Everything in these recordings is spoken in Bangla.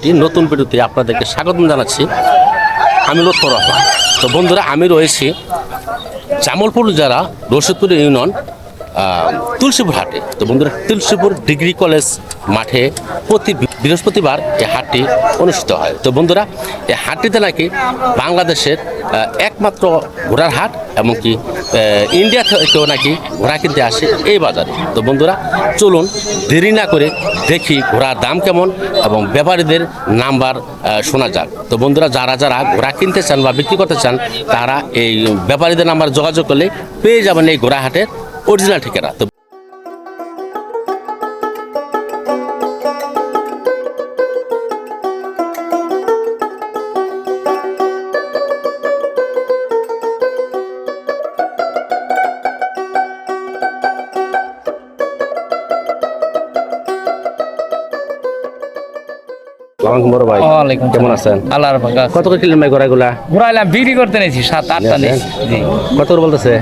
একটি নতুন ভিডিওতে আপনাদেরকে স্বাগতম জানাচ্ছি। আমি লক্ষ্য রহমান। তো বন্ধুরা, আমি রয়েছি জামলপুর জেলা রশিদপুর ইউনিয়ন তুলসীপুর হাটে। তো বন্ধুরা, তুলসীপুর ডিগ্রি কলেজ মাঠে প্রতি বৃহস্পতিবার এই হাটটি অনুষ্ঠিত হয়। তো বন্ধুরা এই হাটটিতে নাকি বাংলাদেশের একমাত্র ঘোড়ার হাট এমনকি ইন্ডিয়া থেকেও নাকি ঘোড়া কিনতে আসে এই বাজারে। তো বন্ধুরা, চলুন দেরি না করে দেখি ঘোড়ার দাম কেমন এবং ব্যাপারীদের নাম্বার শোনা যাক। তো বন্ধুরা, যারা যারা ঘোড়া কিনতে চান বা বিক্রি করতে চান, তারা এই ব্যাপারীদের নাম্বার যোগাযোগ করলে পেয়ে যাবেন এই ঘোড়া হাটের অরিজিনাল ঠিকানা। তো ভাই। কেমন আছেন? আল্লাহর কত ভাই ঘোড়াগুলা ঘুরাইলাম বিক্রি করতে নিয়েছি সাত আটটা নিয়েছি জি। কত বলতেছে?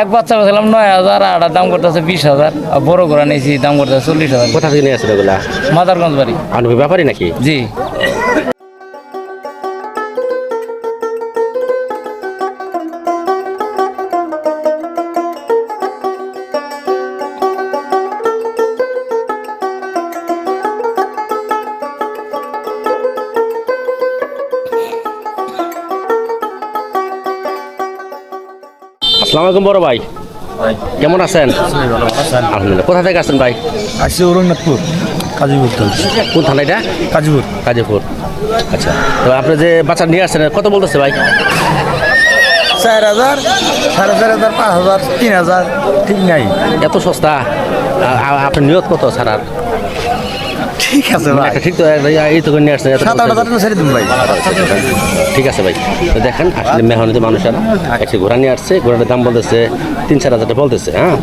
এক বাচ্চা বেছিলাম নয় হাজার আর আটার দাম করতেছে বিশ হাজার। আর বড় ঘোড়া নিয়েছি দাম করতেছে চল্লিশ হাজার। কোথা থেকে নিয়ে আসলে মাদারগঞ্জ বাড়ি। আপনি ব্যাপারই নাকি? জি। আলাইকুম বড় ভাই। কেমন আছেন? আলহামদুলিল্লাহ। কোথা থেকে আসছেন ভাই? আসছে রঘুনাথপুর কাজীপুর কোন থানা এটা? কাজীপুর। কাজীপুর। আচ্ছা তো আপনি যে বাচ্চা নিয়ে আসছেন কত বলতেছে ভাই? চার হাজার সাড়ে চার হাজার পাঁচ হাজার তিন হাজার ঠিক নাই। এত সস্তা? আপনার নিয়ত কত ছাড়ার? ঠিক আছে ভাই। ঠিক তো এই- তো নিয়ে আসছেন সাত আট হাজার ছেড়ে দিন ভাই। ঠিক আছে ভাই তো দেখেন আসলে মেহনতি মানুষেরা একটি ঘোড়া নিয়ে আসছে ঘোড়াটার দাম বলতেছে তিন চার হাজারটা বলতেছে হ্যাঁ?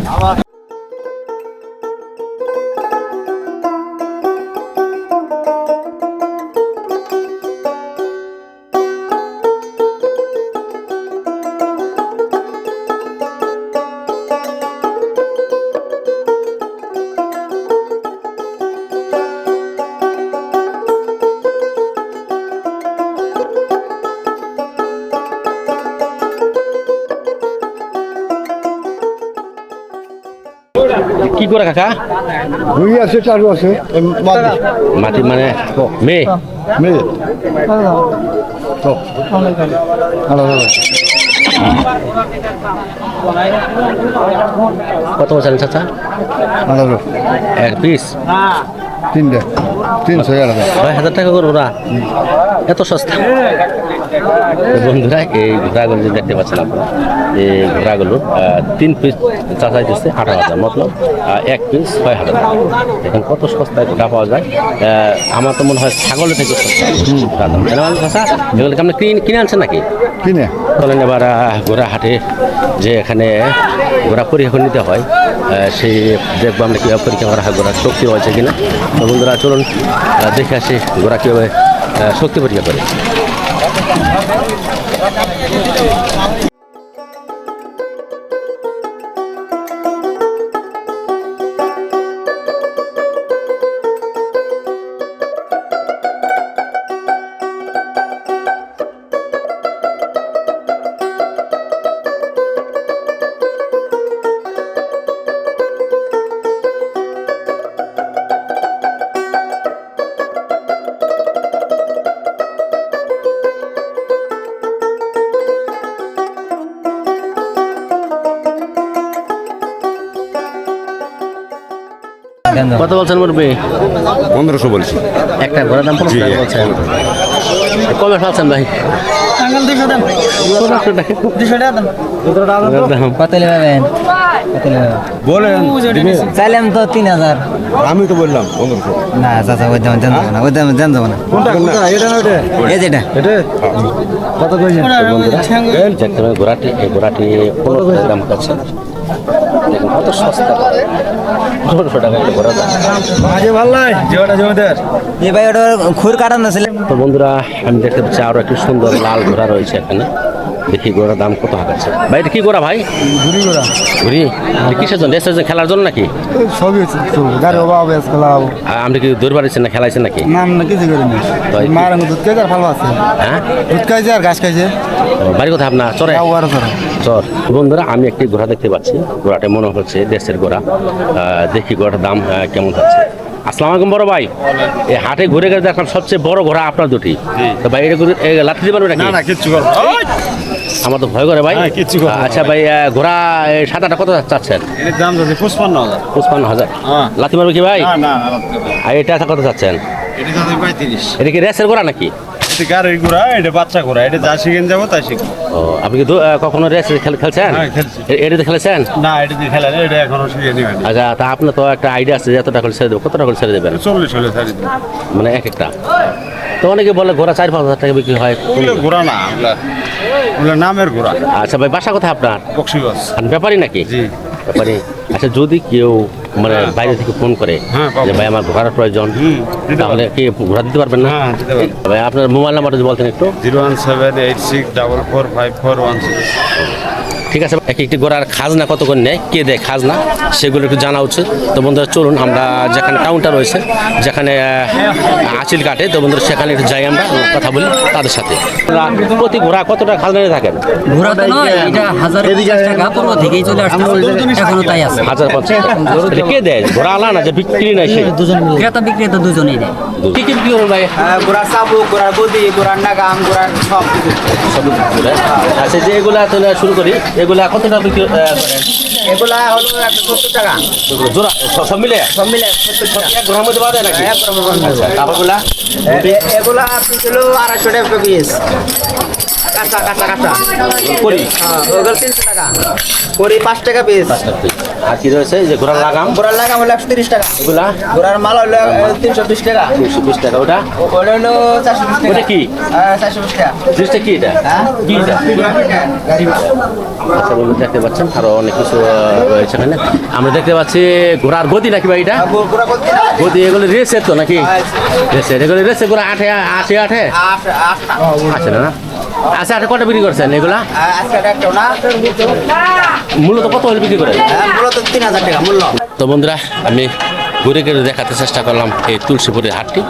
করে কাকা? রুই আছে চালু আছে। মাটি মানে মেয়ে মেয়ে কত বলছেন চাচা? আঠারো এক পিস? তিনটে। তিনশো ছয় হাজার টাকা করে ঘোড়া এত সস্তা। বন্ধুরা এই ঘোড়াগুলো যে দেখতে পাচ্ছেন আপনারা এই ঘোড়াগুলো তিন পিস চাচাই দিচ্ছে আঠারো হাজার মতলব এক পিস ছয় হাজার এখন কত সস্তায় ঘোড়া পাওয়া যায়। আমার তো মনে হয় ছাগলের থেকে সস্তা ঘোড়ার দাম। তাই না বলেন চাচা এগুলো আপনি কিনে কিনে আনছেন নাকি? কিনে। চলেন এবার ঘোড়া হাটে যে এখানে ঘোড়া পরীক্ষা নিতে হয় সেই দেখব আমরা কীভাবে পরীক্ষা করা হয় ঘোড়ার শক্তি রয়েছে কিনা। বন্ধুরা চলুন দেখে আসি ঘোড়া কীভাবে শক্তি পরীক্ষা করে। Vamos lá, vamos lá. কত বলছেন মুরব্বী পনেরোশো বলছি একটা ঘোড়ার দাম পনেরো টাকা বলছেন কমে ফেলছেন ভাই আমি তো বললাম পনেরোশো না চাচা ওই দাম জান যাব না ওই দাম জান যাব না এই যেটা কত কইছে দেখতে পাবেন ঘোড়াটি এই ঘোড়াটি পনেরো দাম পাচ্ছে দেখুন কত সস্তা পনেরোশো টাকা একটা ঘোড়ার দাম মাঝে ভালো নাই যেটা জমিদার। এই ভাই ওটা খুর কাটানো ছিল। তো বন্ধুরা আমি দেখতে পাচ্ছি আরও একটি সুন্দর লাল ঘোড়া রয়েছে এখানে। দেখি গোড়ার দাম কত হাঁকাচ্ছে ভাই এটা কি গোড়া ভাই? ঘুরি ঘোরা ঘুরি এটা কিসের জন্য? রেসের জন্য খেলার জন্য নাকি? সবই হচ্ছে গাড়ি অভাব আছে খেলা হব আর আপনি কি দৌড় বাড়িছেন না খেলাইছেন নাকি? নাম না কিছু করিনি তাই কি? মায়ের দুধ খাইছে আর ভালো আছে। হ্যাঁ? দুধ খাইছে আর ঘাস খাইছে। বাড়ি কোথায় আপনার? চরে? চর। বন্ধুরা আমি একটি ঘোড়া দেখতে পাচ্ছি। ঘোড়াটা মনে হচ্ছে দেশের ঘোড়া। দেখি ঘোড়াটার দাম কেমন যাচ্ছে আসসালামু আলাইকুম বড় ভাই। এই হাটে ঘুরে ঘুরে দেখলাম সবচেয়ে বড় ঘোড়া আপনার দুটি। তো ভাই এটা লাথি দিতে না কিচ্ছু করব আমার তো ভয় করে ভাই। হ্যাঁ, কিচ্ছু আচ্ছা ভাই ঘোড়া এই সাদাটা কত চাচ্ছেন? এর দাম যাচ্ছে পঁচপান্ন হাজার। পঁচপান্ন হাজার। হ্যাঁ। লাথি মারবে কি ভাই। আর এটা কত চাচ্ছেন? এটা এটা কি রেসের ঘোড়া নাকি? এটা গাড়ির ঘোড়া এটা বাচ্চা ঘোড়া এটা যা শিখেন যাব তাই শিখব। ও আপনি কি কখনো রেস খেলছেন? হ্যাঁ, খেলছি। এ- খেলেছেন? না এটা দিয়ে এটা এখনও শিখে নেবেন আচ্ছা তা আপনার তো একটা আইডিয়া আছে যে এত টাকা করে ছেড়ে দেবো কত টাকা করে ছেড়ে দেবেন? চল্লিশ হলে ছাড়ি দিন মানে এক একটা। তো অনেকে বলে ঘোড়া চার পাঁচ হাজার টাকা বিক্রি হয়। ওগুলো ঘোড়া না ওগুলা ওগুলো নামের ঘোড়া। আচ্ছা ভাই বাসা কোথায় আপনার? আর ব্যাপারই নাকি? জি। ব্যাপারই আচ্ছা যদি কেউ মানে বাইরে থেকে ফোন করে হ্যাঁ, যে ভাই আমার ঘোড়ার প্রয়োজন তাহলে কি ঘোড়া দিতে পারবেন না? হ্যাঁ ভাই আপনার মোবাইল নাম্বারটা যদি বলতেন একটু। Zero one seven eight six double four five four one six. ঠিক আছে এক একটি ঘোড়ার খাজনা কত করে নেয় কে দেয় খাজনা সেগুলো একটু জানা উচিত। তো বন্ধুরা চলুন আমরা যেখানে কাউন্টার রয়েছে যেখানে আঁচিল কাটে তো বন্ধুরা সেখানে একটু যাই আমরা কথা বলি তাদের সাথে। প্রতি ঘোড়া কতটা খাজনা নিয়ে থাকেন? ঘোড়া তো নয় এটা হাজার পঞ্চাশ টাকা পূর্ব থেকেই চলে আসছে। এখনও তাই আছে। হাজার পঞ্চাশ কে দেয়? ঘোড়া আলা না যে বিক্রি নাই সে? ক্রেতা বিক্রেতা দুজনেই দেয়। কি কি বিক্রি করুন ভাই? গোড়ার চাবুক গোড়ার গদি গোড়ার নাগাম গোড়ার সব কিছু। সব বিক্রি করে। আচ্ছা যে এগুলা তাহলে শুরু করি। এগুলা কত টাকা বিক্রি করেন এগুলা হলো একটা সত্তর টাকা। জোড়া সব- মিলে? সব মিলে সত্তর টাকা। এক নাকি? এক। আচ্ছা, তারপরগুলা এগুলা কিলো আড়াইশো টাকা পিস কাঁচা কাঁচা কাঁচা। করি হ্যাঁ ওগুলো তিনশো টাকা। করি পাঁচ টাকা পিস আর কি রয়েছে? যে ঘোড়ার লাগাম। গোড়ার লাগাম হলো একশো তিরিশ টাকা। এগুলা? গোড়ার মাল হলো তিনশো বিশ টাকা। তিনশো বিশ টাকা। ওটা? ওটা হলো চারশো বিশ টাকা। কি? হ্যাঁ, চারশো বিশ টাকা। জিনিসটা কি এটা? হ্যাঁ? কি এটা? আচ্ছা বন্ধু দেখতে পাচ্ছেন আরও অনেক কিছু রয়েছে এখানে। আমরা দেখতে পাচ্ছি ঘোড়ার গদি নাকি ভাই এটা? না গদি এগুলো রেসের তো নাকি? রেসের। এগুলো রেসে ঘোড়া আঠে আঠে আঠে আট আছে না। আচ্ছা আটে কটা বিক্রি করছেন এগুলা? মূলত কত হলে বিক্রি করেন হ্যাঁ, মূলত তিন হাজার টাকা মূল্য। তো বন্ধুরা আমি ঘুরে ঘুরে দেখাতে চেষ্টা করলাম এই তুলসীপুরের হাটটি।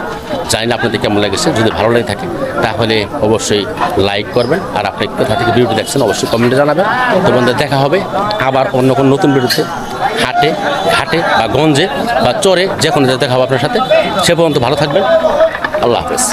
জানি না আপনাদের কেমন লেগেছে যদি ভালো লেগে থাকে তাহলে অবশ্যই লাইক করবেন। আর আপনি কোথা থেকে ভিডিওটি দেখছেন অবশ্যই কমেন্টে জানাবেন। তো বন্ধুরা দেখা হবে আবার অন্য কোনো নতুন ভিডিওতে। হাটে ঘাটে বা গঞ্জে বা চরে যে কোনো দেখা হবে আপনার সাথে। সে পর্যন্ত ভালো থাকবেন। আল্লাহ হাফেজ।